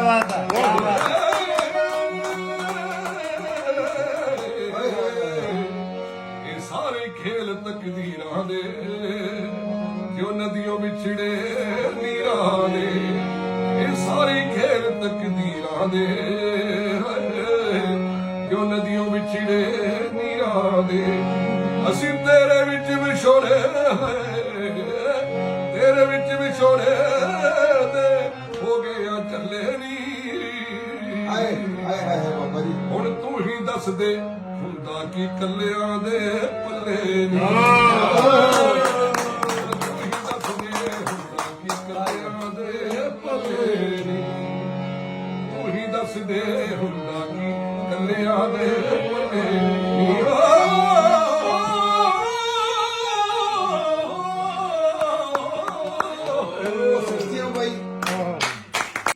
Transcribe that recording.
ਬਾਤ ਹੈ ਕੀ ਬਾਤ ਹੈ ਇਹ ਸਾਰੇ ਖੇਲ ਤਕਦੀਰਾਂ ਦੇ, ਜੋ ਨਦੀਆਂ ਵਿਛੜੇ ਨੀਰਾਂ ਦੇ, ਇਹ ਸਾਰੇ ਖੇਲ ਤਕਦੀਰਾਂ ਦੇ, ਜੋ ਨਦੀਆਂ ਵਿਛੜੇ ਨੀਰਾਂ ਦੇ। ਅਸੀਂ ਤੇਰੇ ਵਿੱਚ ਵਿਛੋੜੇ ਤੇਰੇ ਵਿੱਚ ਵਿਛੋੜੇ ਹੁਣ ਤੂੰ ਹੀ ਦੱਸ ਦੇ ਹੁੰਦਾ ਕੀ ਕੱਲਿਆਂ ਦੇ ਪੱਲੇ ਨੀ ਤੂੰ ਹੀ ਦੱਸ ਦੇ ਹੁੰਦਾ ਕੀ ਕੱਲਿਆਂ ਦੇ ਪੱਲੇ